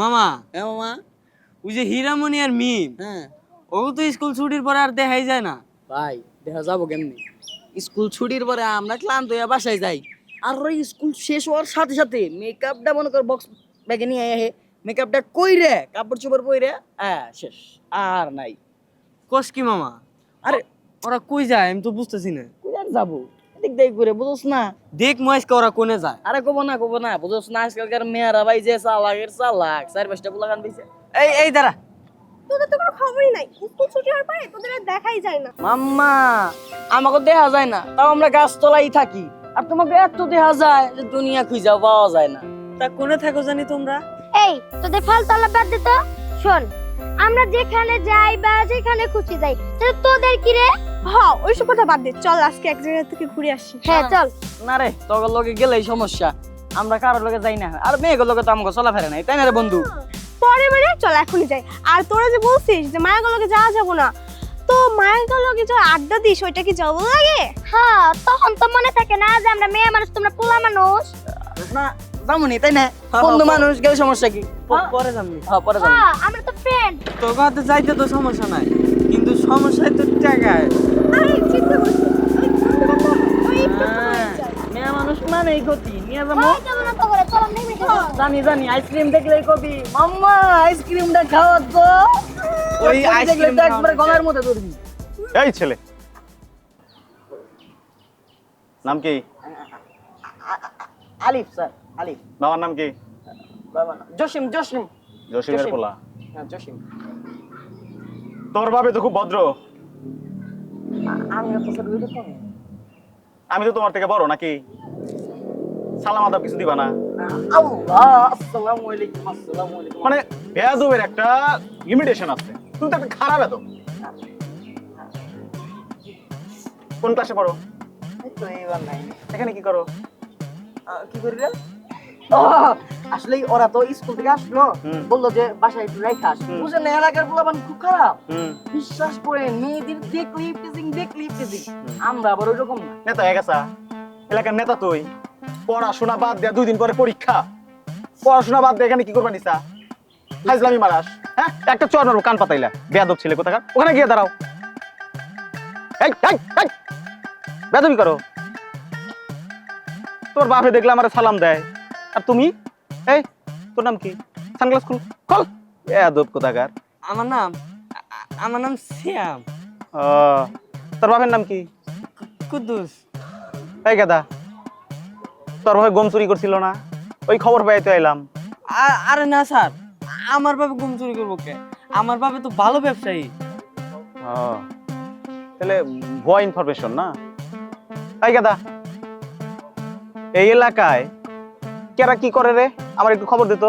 মামা। হ্যাঁ মামা। ওই যে হীরামণি আর মিম। হ্যাঁ। ও তো স্কুল ছুটির পরে আর দেখাই যায় না। ভাই দেখা যাব কেমনি? স্কুল ছুটির পরে আমরা ক্লান্ত হয়ে বাসায় যাই। আর ওই স্কুল শেষ হওয়ার সাথে সাথে মেকআপটা মনে কর বক্স ব্যাগে নিয়ে আয় মেকআপটা কইরে কাপড় চোপড় পইরে হ্যাঁ শেষ। আর নাই। কস কি মামা? আরে ওরা কই যায় আমি তো বুঝতেছি না। কই আর যাব? দেখ করে বুঝোস না? দেখ ওরা কোনে যায়? আরে কব না কব না বুঝোস না আজকালকার মেয়েরা ভাই যে চালাকের চালাক চার পাঁচটা পোলা গান পেয়েছে এই এই দাঁড়া। তোদের তো কোনো খবরই নাই স্কুল ছুটি হওয়ার পরে তোদের আর দেখাই যায় না। মাম্মা আমাকে দেখা যায় না তাও আমরা গাছতলাই থাকি। আর তোমাকে এত দেখা যায় যে দুনিয়া খুঁজা পাওয়া যায় না। তা কোনে থাকো জানি তোমরা? এই তোদের ফালতু আলাপ বাদ দে তো। শোন আমরা যেখানে যাই বা যেখানে খুশি যাই তাহলে তোদের কি রে? হ ওইসব কথা বাদ দে। চল আজকে এক জায়গা থেকে ঘুরে আসি। হ্যাঁ চল। না রে তোর লগে গেলেই সমস্যা। আমরা কারোর লগে যাই না। আর মেয়েগুলোর লগে তো আমাকে চলা ফেরে নাই তাই না রে বন্ধু? পরে মানে চল এখনই যাই। আর তোরা যে বলছিস যে মায়াগুলোকে যাওয়া যাব না তো মায়াগুলোকে যে আড্ডা দিস ওইটা কি যাব লাগে হ্যাঁ তখন তো মনে থাকে না যে আমরা মেয়ে মানুষ তোমরা পোলা মানুষ। না যামুনি তাই না? হ্যাঁ, বন্ধু হ্যাঁ, মানুষ গেলে সমস্যা কি? পরে যাবি হ্যাঁ পরে যাব হ্যাঁ আমরা তো ফ্রেন্ড হাতে যাইতে তো সমস্যা নাই কিন্তু সমস্যায় তো টাকায় আরে চিন্তা করছিস ওই বন্ধু-বান্ধব, ওই একটু একটু করে যাই। মেয়ে মানুষ মানে গতি নিয়ে যাব কেমন তো করে চল নেমে যাব জানি জানি আইসক্রিম দেখলেই কবি মাম্মা আইসক্রিমটা খাওয়া তো ওই আইসক্রিম তো গলার মধ্যে ধরবি এই ছেলে নাম কি? আলিফ স্যার। আলিফ। বাবার নাম কি? বাবা জসিম জসিম। জসিমের পোলা। হ্যাঁ জসিম। তোর ভাবে তো খুব ভদ্র। আমি তো আমি তোমার থেকে বড় নাকি? সালাম আদাব কিছু দিবা না? আল্লাহ আসসালামু আলাইকুম আসসালামু আলাইকুম। মানে বেয়াদবের একটা লিমিটেশন আছে। তুমি তো একটা খারাপ এত। কোন ক্লাসে পড়ো? তো এইবার নাই এখানে কি করো? কি করি রে আসলে ওরা তো স্কুল থেকে আসলো। বলল যে বাসায় একটু রেখে আস। বুঝলেন এলাকার পোলাপান খুব খারাপ। বিশ্বাস করে মেয়েদের দেখলি টিজিং দেখলি টিজিং আমরা আবার ওইরকম না। নেতা হয়ে গেছা এলাকার নেতা তুই। পড়াশোনা বাদ দেয়া দুই দিন পরে পরীক্ষা। পড়াশোনা বাদ দিয়ে এখানে কি করবা নিসা? ফাইজলামি মারাস। হ্যাঁ? একটা চর মারবো কান পাতাইলা। বেয়াদব ছেলে কোথাকার? ওখানে গিয়ে দাঁড়াও। এই এই এই! বেয়াদবি করো। তোর বাপে দেখলে আমার সালাম দেয়। আর তুমি? এই তোর নাম কি? সানগ্লাস খুল। খোল। বেয়াদব কোথাকার? আমার নাম আমার নাম শ্যাম। ও তোর বাপের নাম কি? কুদ্দুস। এই গাদা তোর ভাই গম চুরি করছিল না? ওই খবর পাই তো এলাম। আরে না স্যার আমার বাবা গুম চুরি করব কে? আমার বাবা তো ভালো ব্যবসায়ী। ও, তাহলে ভুয়া ইনফরমেশন না? এই গাদা এই এলাকায় কেরা কি করে রে? আমার একটু খবর দিত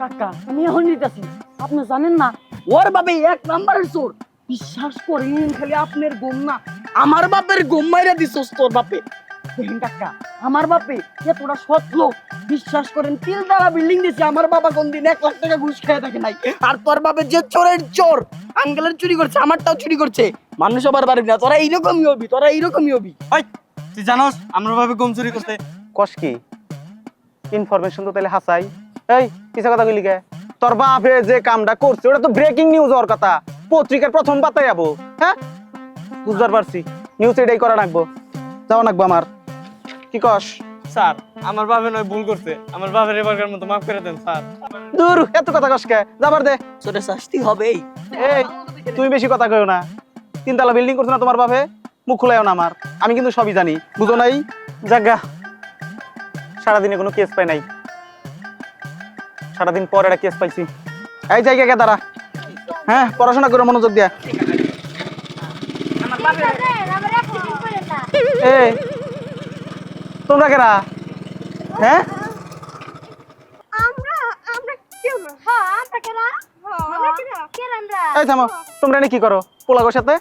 কাকা আমি এখন নিতেছি। আপনি জানেন না ওর বাপে এক নাম্বারের চোর। বিশ্বাস করেন খালি আপনার গোম না। আমার বাপের গোম মাইরা দিছস তোর বাপে। দেখেন কাকা আমার বাপে এতটা সৎ লোক। বিশ্বাস করেন তিল দ্বারা বিল্ডিং দিছে আমার বাবা কোনদিন এক লাখ টাকা ঘুষ খেয়ে থাকে নাই। আর তোর বাপে যে চোরের চোর আঙ্কেলের চুরি করছে আমারটাও চুরি করছে। মানুষ আবার পারবি না তোরা এইরকমই হবি তোরা এইরকমই হবি। তুই জানোস আমার বাবা গুম চুরি করতে কস কি? ইনফরমেশন তো তাহলে হাসাই। এই কিসে কথা কইলি কে তোর বাপে যে কামটা করছে ওটা তো ব্রেকিং নিউজ হওয়ার কথা। পত্রিকার প্রথম পাতায় যাব হ্যাঁ? বুঝতে পারছি। নিউজ এটাই করা রাখব যাওয়া রাখব আমার। কি কস? স্যার আমার বাবা নয় ভুল করছে। আমার বাবার এবারকার মতো মাফ করে দেন স্যার। দূর এত কথা কস কে? যাবার দে। চোরের শাস্তি হবেই। এই তুমি বেশি কথা কইও না। তিনতলা বিল্ডিং করছ না তোমার বাপে? মুখ খুলাইও না আমার। আমি কিন্তু সবই জানি। বুঝো নাই? জাগা সারাদিনে কোনো কেস পাই নাই। সারাদিন পর একটা কেস পাইছি। এই জায়গা কে দাঁড়া। হ্যাঁ পড়াশোনা করে মনোযোগ দিয়া। আমরা একদিন করে? না এই তোমরা কেরা? হ্যাঁ এই থামো। তোমরা এনে কি করো? পোলাগোর সাথে?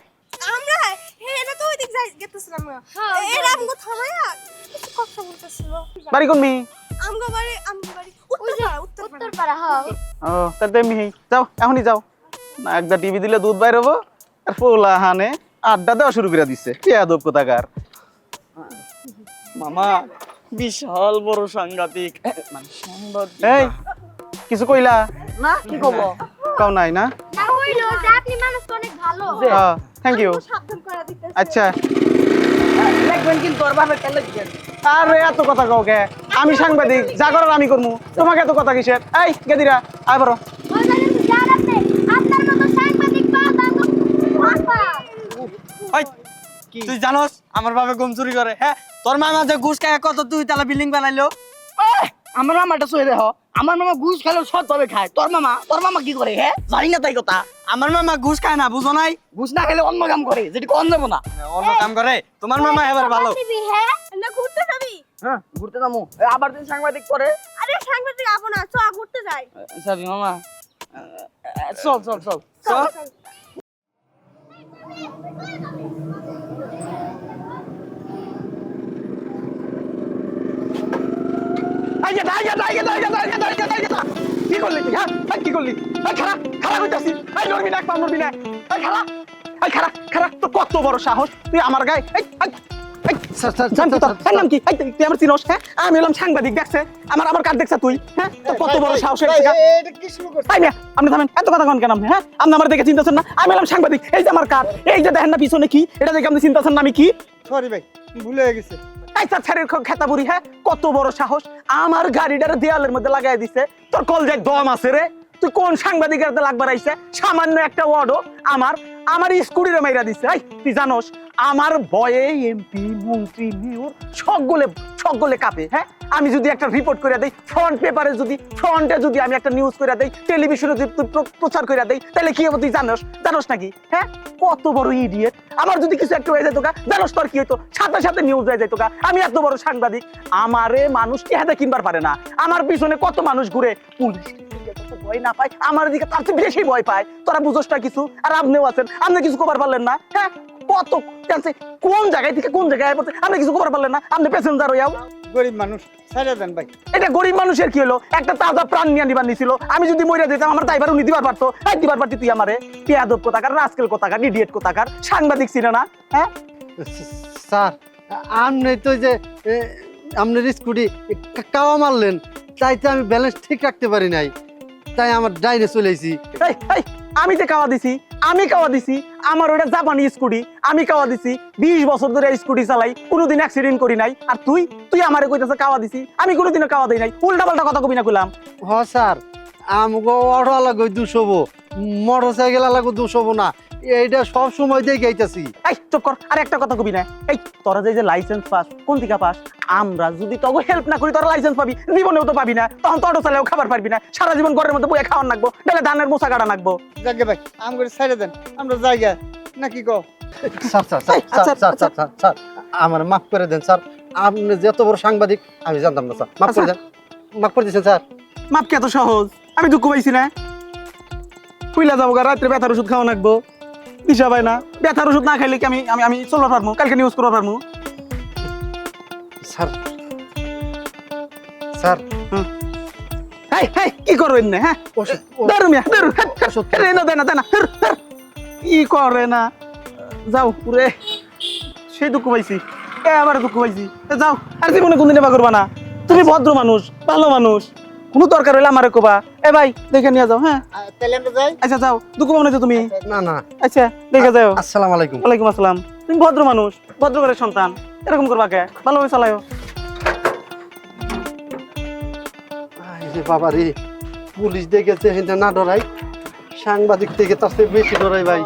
গেতেছিলাম হ্যাঁ, এরা আমগো থামায়া কিছু কথা বলতেছিল। বাড়ি কোন মি আমগো বাড়ি আমগো বাড়ি। উত্তরপাড়া উত্তরপাড়া। হ্যাঁ। ও তাহলে মিহি যাও এখনই যাও। না একটা টিভি দিলে দুধ বাইর হব। আর পোলা হানে আড্ডা দেওয়া শুরু করে দিচ্ছে কে আদব কোথাকার? মামা বিশাল বড় সাংঘাতিক। মানে এই কিছু কইলা? না কি খবর কাউ নাই না? না হইল যে আপনি মানুষ অনেক ভালো। থ্যাংক ইউ আচ্ছা। আরে এত কথা কাও কে? আমি সাংবাদিক যা করার আমি করব তোমাকে এত কথা কিসের? এই গেদিরা আয় বড় তুই জানোস আমার বাবা গম চুরি করে হ্যাঁ? তোর মামা যে ঘুষ খায় কত তুই তালা বিল্ডিং বানাইলো? আমার মামাটা সই দেহ আমার মামা ঘুষ খেলেও সৎ ভাবে খায়। তোর মামা তোর মামা কি করে হ্যাঁ? জানি না তাই কথা। আমার মামা ঘুষ খায় না বুঝো নাই ঘুষ না খেলে অন্য কাম করে যেটি কম যাব না অন্য কাম করে তোমার মামা এবার ভালো হ্যাঁ না ঘুরতে যাবি হ্যাঁ ঘুরতে যাব আবার দিন সাংবাদিক করে আরে সাংবাদিক আবো না চ ঘুরতে যাই সাবি মামা চল চল চল চল, চল। আই গেদা আই গেদা আই গেদা কি করলি তুই হ্যাঁ? কি করলি? এই খারা খারা কইতাছি এই নরবি না না এই খারা এই খারা খারা তো কত বড় সাহস। তুই আমার গায়ে এই নাম কি তুই আমার চিনোস হ্যাঁ? আমি হলাম সাংবাদিক দেখছে? আমার আমার দেখছে তুই? হ্যাঁ? কত বড় সাহস আপনি থামেন এত কথা কন কেন হ্যাঁ? আপনি আমার দেখে চিন্তাছেন না? আমি হলাম সাংবাদিক এই যে আমার কার্ড এই যে দেখেন না পিছনে কি? এটা দেখে আপনি চিন্তাছেন না আমি কি? সরি ভাই ভুলে গেছে। ছাড়ের খেতা বুড়ি হ্যাঁ? কত বড় সাহস। আমার গাড়িটার দেয়ালের মধ্যে লাগাই দিছে। তোর কল যায় দম আছে রে। তুই কোন সাংবাদিকের লাগবার সামান্য একটা ওয়ার্ডও আমার আমার স্কুটিরে মাইরা দিছে। এই, তুই জানোস, আমার ভয়ে এমপি, মন্ত্রী, মেয়র সকলে সকলে কাঁপে হ্যাঁ? আমি যদি একটা রিপোর্ট করে দেই ফ্রন্ট পেপারে যদি ফ্রন্টে যদি আমি একটা নিউজ করে দেই টেলিভিশনে যদি প্রচার করে দেই তাহলে কি হবে তুই জানোস? জানোস নাকি? হ্যাঁ? কত বড় ইডিয়েট আমার যদি কিছু একটা হয়ে যেত গা জানোস তোর কি হতো সাথে সাথে নিউজ হয়ে যেত গা আমি এত বড় সাংবাদিক, আমারে মানুষ কি হাতে কিনবার পারে না। আমার পিছনে কত মানুষ ঘুরে, পুলিশ ভয় না পায়? আমার দিকে তার চেয়ে বেশি ভয় পায়? তোরা বুঝোস না কিছু? আর আপনিও আছেন, আপনি কিছু কবার পারলেন না? হ্যাঁ? কত কোন জায়গায় থেকে কোন জায়গায় পড়ছে? আপনি কিছু পারলেন না। আপনি প্যাসেঞ্জার হইয়াও গরিব মানুষ দেন ভাই। এটা গরিব মানুষের কি হলো? একটা তাজা প্রাণ নিয়ে নিবার নিছিল। আমি যদি মরে যেতাম আমার তাইবার উনি দিবার পারতো। এই দিবার পারতি তুই আমারে। পেয়াদব কোথাকার রাস্কেল কোথাকার ইডিয়েট কোথাকার সাংবাদিক ছিল না? হ্যাঁ? স্যার আপনি তো যে আপনার স্কুটি কাওয়া মারলেন তাই তো আমি ব্যালেন্স ঠিক রাখতে পারি নাই। তাই আমার ডাইনে চলে আমি যে কাওয়া দিছি আমি কাওয়া দিছি, আমার ওটা জাপানি স্কুটি, আমি কাওয়া দিছি, বিশ বছর ধরে স্কুটি চালাই, কোনোদিন অ্যাক্সিডেন্ট করি নাই। আর তুই? তুই আমারে কইতাছে কাওয়া দিছি, আমি কোনোদিনও কাওয়া দেই নাই। উল্টা পাল্টা কথা কবি না কইলাম। হ, স্যার। আমগো অটো লাগো দুশোবো মোটর সাইকেল লাগো দুশোবো না। এইটা সব সময় দিয়ে গাইতেছি এই চুপ কর আর একটা কথা কবি না। এই তোরা যে যে লাইসেন্স পাস কোন দিকে পাস আমরা যদি তোকে হেল্প না করি তোরা লাইসেন্স পাবি জীবনেও তো পাবি না। তখন তো অটো চালেও খাবার পারবি না। সারা জীবন ঘরের মধ্যে বইয়ে খাওয়ার নাকবো তাহলে ধানের মোছা কাটা নাকবো। যাকে ভাই আম করে ছেড়ে দেন আমরা জায়গা নাকি কো স্যার স্যার এই, আচ্ছা, স্যার স্যার স্যার স্যার আমার মাফ করে দেন স্যার। আপনি যে এত বড় সাংবাদিক আমি জানতাম না স্যার। মাফ করে দেন মাফ করে দিয়েছেন স্যার। মাপ কে এত সহজ আমি দুঃখ পাইছি না। কুইলা যাব গা রাত্রে ব্যথার ওষুধ খাওয়া নাকবো। দিশা পাই না ব্যথার ওষুধ না খাইলে কি আমি আমি আমি চলবার পারব? কালকে নিউজ করবার পারব? স্যার। স্যার। হেই হেই কি করো এনে হ্যাঁ? ওষুধ দারু রে না দেনা দেনা। কি করে না? যাও পুরে। সেই দুঃখ পাইছি এবারে দুঃখ পাইছি। এ যাও আর জীবনে কোনদিন এবার করবা না। তুমি ভদ্র মানুষ ভালো মানুষ। কোনো দরকার হইলে আমারে কোবা। এ ভাই দেখে নিয়ে যাও হ্যাঁ? তাহলে আমরা যাই। আচ্ছা যাও। দুঃখ পাবো না তুমি না না। আচ্ছা দেখে যাও। আসসালামু আলাইকুম। ওয়ালাইকুম আসসালাম। তুমি ভদ্র মানুষ ভদ্র ঘরের সন্তান। এরকম করবা কে? ভালোভাবে এই যে বাবা রে পুলিশ দেখেছে না ডরাই। সাংবাদিক থেকে তার বেশি ডরাই ভাই।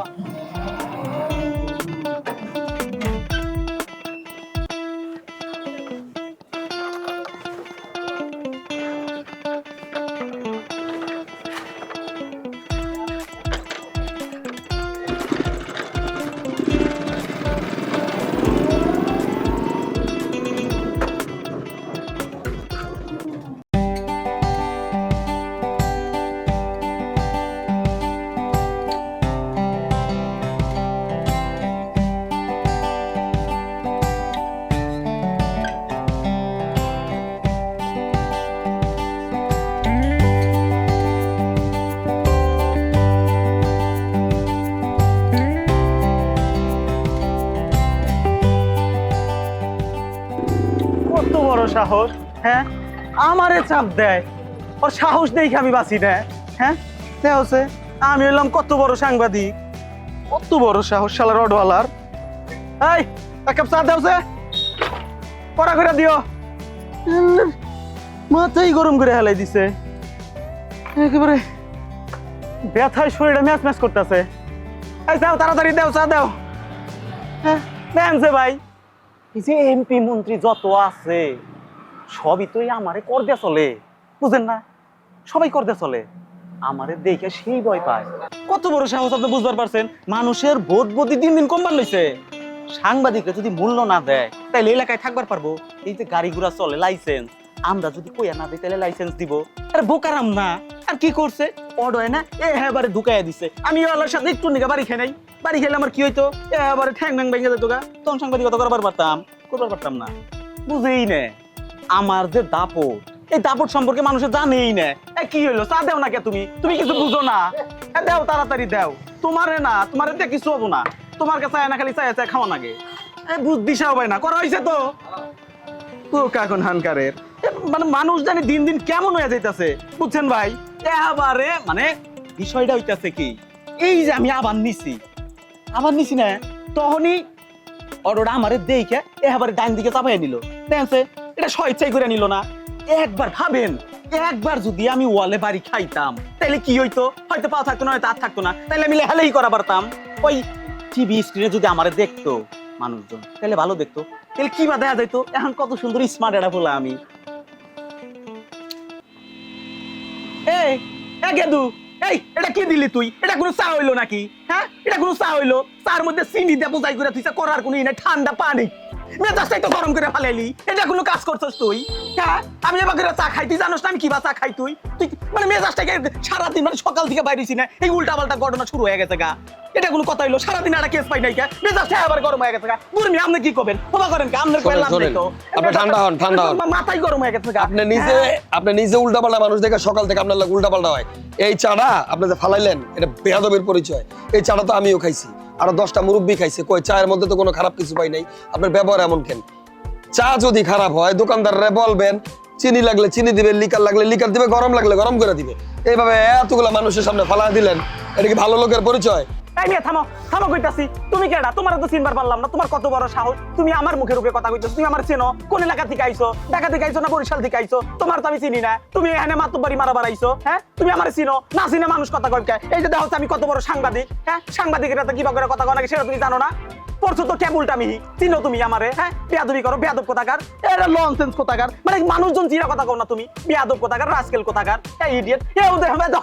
সাহস হ্যাঁ? আমারে চাপ দেয়। ওর সাহস দেখে আমি বাঁচি না হ্যাঁ? দেওছে আমি হইলাম কত বড় সাংবাদিক। কত বড় সাহস শালার অডওয়ালার এই, এক কাপ চা দেওছে পড়া করে দিও। মাথাই গরম করে হেলাই দিছে। একেবারে ব্যথায় শরীরটা ম্যাচ ম্যাচ করতেছে। এই, যাও, তাড়াতাড়ি দেও, চা দাও। হ্যাঁ দেন যে ভাই। এই যে এমপি মন্ত্রী যত আছে সবই তো আমারে কর দিয়ে চলে। বুঝেন না? সবাই কর দিয়ে চলে। আমারে দেখে সেই ভয় পায়। কত বড় সাহস আপনি বুঝবার পারছেন? মানুষের বোধ বুদ্ধি দিন দিন কমবার লইছে। সাংবাদিকরা যদি মূল্য না দেয় তাহলে এলাকায় থাকবার পারব। এই যে গাড়ি ঘোড়া চলে লাইসেন্স আমরা যদি কইয়া না দিই তাহলে লাইসেন্স দিব। আর বোকারাম না। আর কি করছে? অডয় না? এ হ্যাঁ এবারে ঢুকাইয়া দিছে। আমি ওয়ালার সাথে একটু নিগা বাড়ি খেয়ে নাই। বাড়ি খেলে আমার কি হইতো? এ এবারে ঠ্যাং ম্যাং ভেঙে যেত গা। তখন সাংবাদিকতা করবার পারতাম। করবার পারতাম না। বুঝেই নে। আমার যে দাপট, এই দাপট সম্পর্কে মানুষের জানেই না। এ, কি হইল? চা দেও না কে তুমি? তুমি কিছু বুঝো না। দেও, তাড়াতাড়ি দেও। তোমারে না, তোমারে দিয়ে কিছু হব না। তোমার কাছে আয় না, খালি চায় চায় খাওয়া নাগে এ, বুদ্ধি সাহবাই না, করা তো। এখন হানকারের। মানে মানুষ জানি দিন দিন কেমন হয়ে যাইতাছে, বুঝছেন ভাই? এবারে মানে বিষয়টা হইতাছে কি, এই যে আমি আবার নিছি। আবার নিছি না, তখনই অর্ডারটা আমারে দেখে এবারে ডাইন দিকে চাপাই নিল এটা স্বেচ্ছাই করে নিল না। একবার ভাবেন একবার যদি আমি ওয়ালে বাড়ি খাইতাম তাহলে কি হইতো? হয়তো পা থাকতো না, হয়তো হাত থাকতো না। তাহলে আমি লেহালেই করা পারতাম। ওই টিভি স্ক্রিনে যদি আমারে দেখতো মানুষজন তাহলে ভালো দেখতো। তাহলে কি বা দেখা যাইতো? এখন কত সুন্দর স্মার্ট এটা বলে আমি। এই গেদু, এই, এটা কি দিলি তুই? এটা কোনো চা হইল নাকি? হ্যাঁ? এটা কোনো চা হইল? চার মধ্যে চিনি দিয়ে বোঝাই করে তুই করার কোনো ঠান্ডা পানি। মেজাজটাই তো গরম করে ফেলাইলি। এটা কোনো কাজ করছস তুই? হ্যাঁ? আমি এবার করে চা খাই তুই জানোস না আমি কি বা চা খাই তুই? তুই মানে মেজাজটাকে সারাদিন মানে সকাল থেকে বাইরেছি না এই উল্টা পাল্টা ঘটনা শুরু হয়ে গেছে গা। এটা কোনো কথা হইল? সারাদিন একটা কেস পাই নাই কে? মেজাজটা আবার গরম হয়ে গেছে গা। বুড়মি আপনি কি করবেন? ক্ষমা করেন কে? আপনার শোনেন, কইলাম নাই তো। আপনি ঠান্ডা হন, ঠান্ডা হন। মাথায় গরম হয়ে গেছে গা। আপনি নিজে আপনি নিজে উল্টাপাল্টা মানুষ দেখে সকাল থেকে আপনার লাগে উল্টাপাল্টা হয়। এই চাটা আপনি যে ফালাইলেন এটা বেহাদবের পরিচয়। এই চাটা তো আমিও খাইছি। আরও দশটা মুরব্বি খাইছে কই চায়ের মধ্যে তো কোনো খারাপ কিছু পাই নাই। আপনার ব্যবহার এমন কেন? চা যদি খারাপ হয়, দোকানদাররা বলবেন, চিনি লাগলে চিনি দিবে, লিকার লাগলে লিকার দিবে, গরম লাগলে গরম করে দিবে। এইভাবে এতগুলো মানুষের সামনে ফালা দিলেন। এটা কি ভালো লোকের পরিচয়? এই নিয়ে থামো থামো কইতাছি। তুমি কেডা? তোমার তো চিনবার পারলাম না। তোমার কত বড় সাহস? তুমি আমার মুখের উপরে কথা কইতাছো তুমি আমার চেনো। কোন এলাকা থেকে আইছো? ঢাকা থেকে আইছো না বরিশাল থেকে আইছো? তোমার তো আমি চিনি না। তুমি এখানে মাতুবাড়ি মারা বাড়াইছো হ্যাঁ? তুমি আমার চিনো। না চিনে মানুষ কথা কয় কে? এই যে দেখো আমি কত বড় সাংবাদিক হ্যাঁ? সাংবাদিকেরা তো কিবা করে কথা কয় নাকি, সেটা তুমি জানো না? পড়ছো তো কেবলটা চিনো তুমি আমারে হ্যাঁ? বেয়াদবি করো, বেয়াদব কোথাকার? এটা লনসেন্স কোথাকার? মানে মানুষজন চিরা কথা কও না তুমি। বেয়াদব কোথাকার রাজকেল কোথাকার? ইডিয়েট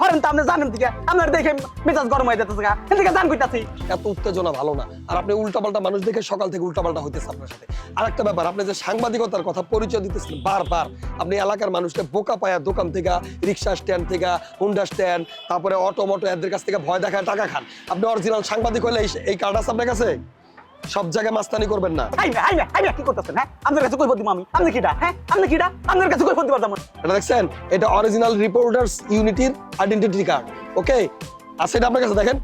ধরেন তো আপনি জানেন আপনার দেখে মেজাজ গরম হয়ে যেতেছে গা। এদিকে জান কইতাছি। এত উত্তেজনা ভালো না। আর আপনি উল্টাপাল্টা মানুষ দেখে সকাল থেকে উল্টাপাল্টা হইতেছে আপনার সাথে। একটা ব্যাপার, আপনি যে সাংবাদিকতার কথা পরিচয় দিতেছেন বারবার, আপনি এলাকার মানুষকে বোকা পায়া দোকান থেকে, রিক্সা স্ট্যান্ড থেকে হুন্ডা স্ট্যান্ড তারপরে অটো মটো এদের কাছ থেকে ভয় দেখায় টাকা খান। আপনি অরিজিনাল সাংবাদিক হলে এই কার্ড আছে আপনার কাছে? সব জায়গায় মাস্তানি করবেন না। কি করতেছেন হ্যাঁ? আপনার কাছে আমি। আপনি কিডা হ্যাঁ? আপনি কিডা? আপনার কাছে এটা দেখছেন? এটা অরিজিনাল রিপোর্টার্স ইউনিটির আইডেন্টিটি কার্ড ওকে? আছে এটা আপনার কাছে দেখেন।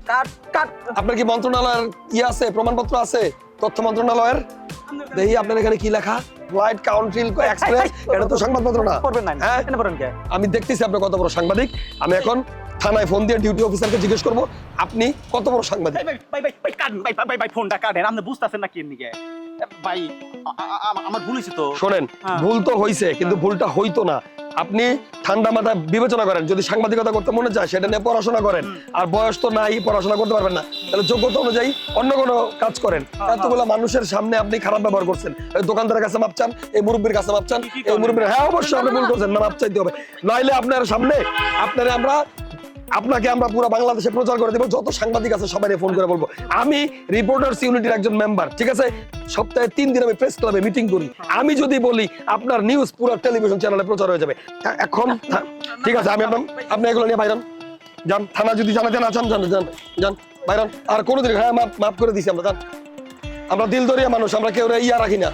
আপনার কি মন্ত্রণালয়ের ইয়ে আছে প্রমাণপত্র আছে? তথ্য মন্ত্রণালয়ের? দেখি আপনার এখানে কি লেখা? ফ্লাইট কাউন্সিল এক্সপ্রেস এটা তো সংবাদপত্র না। করবেন না হ্যাঁ? কে? আমি দেখতেছি আপনি কত বড় সাংবাদিক। আমি এখন থানায় ফোন দিয়ে ডিউটি অফিসারকে জিজ্ঞেস করব আপনি কত বড় সাংবাদিক? ভাই ভাই ভাই ভাই ভাই ভাই ভাই ফোনটা কাটেন আপনি বুঝতাছেন না কি নিকে ভাই আমার ভুল তো। শোনেন হ্যাঁ। ভুল তো হইছে কিন্তু ভুলটা হইতো না। আপনি ঠান্ডা মাথায় বিবেচনা করেন যদি সাংবাদিকতা করতে মনে চায় সেটা নিয়ে পড়াশোনা করেন। আর বয়স তো নাই পড়াশোনা করতে পারবেন না। তাহলে যোগ্যতা অনুযায়ী অন্য কোনো কাজ করেন। হ্যাঁ, এতগুলো মানুষের সামনে আপনি খারাপ ব্যবহার করছেন। দোকানদারের কাছে মাপ চান এই মুরব্বীর কাছে মাপ চান এই মুরব্বীর হ্যাঁ অবশ্যই আপনি ভুল করছেন না মাপ চাইতে হবে। নাইলে আপনার সামনে আপনারে আমরা আপনাকে আমরা পুরো বাংলাদেশে প্রচার করে দেবো। যত সাংবাদিক আছে সবাই ফোন করে বলব। আমি রিপোর্টার্স ইউনিটির একজন মেম্বার ঠিক আছে? সপ্তাহে তিন দিন আমি প্রেস ক্লাবে মিটিং করি। আমি যদি বলি আপনার নিউজ পুরো টেলিভিশন চ্যানেলে প্রচার হয়ে যাবে। এখন ঠিক আছে, আমি আপনার আপনি এগুলো নিয়ে বাইরন যান, থানা যদি জানাতে না চান যান যান যান বাইরন আর কোনোদিন হ্যাঁ মাপ মাফ করে দিছি আমরা, যান। আমরা দিল দরিয়া মানুষ, আমরা কেউ ইয়া রাখি না।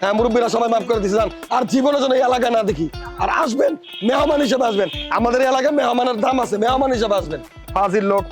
হ্যাঁ মুরব্বীরা সবাই মাফ করে যান আর জীবনে যেন এই না দেখি। আর আসবেন, মেহমান হিসেবে আসবেন। আমাদের এলাকায় মেহমানের দাম আছে, মেহমান হিসেবে আসবেন। হাজির লোক।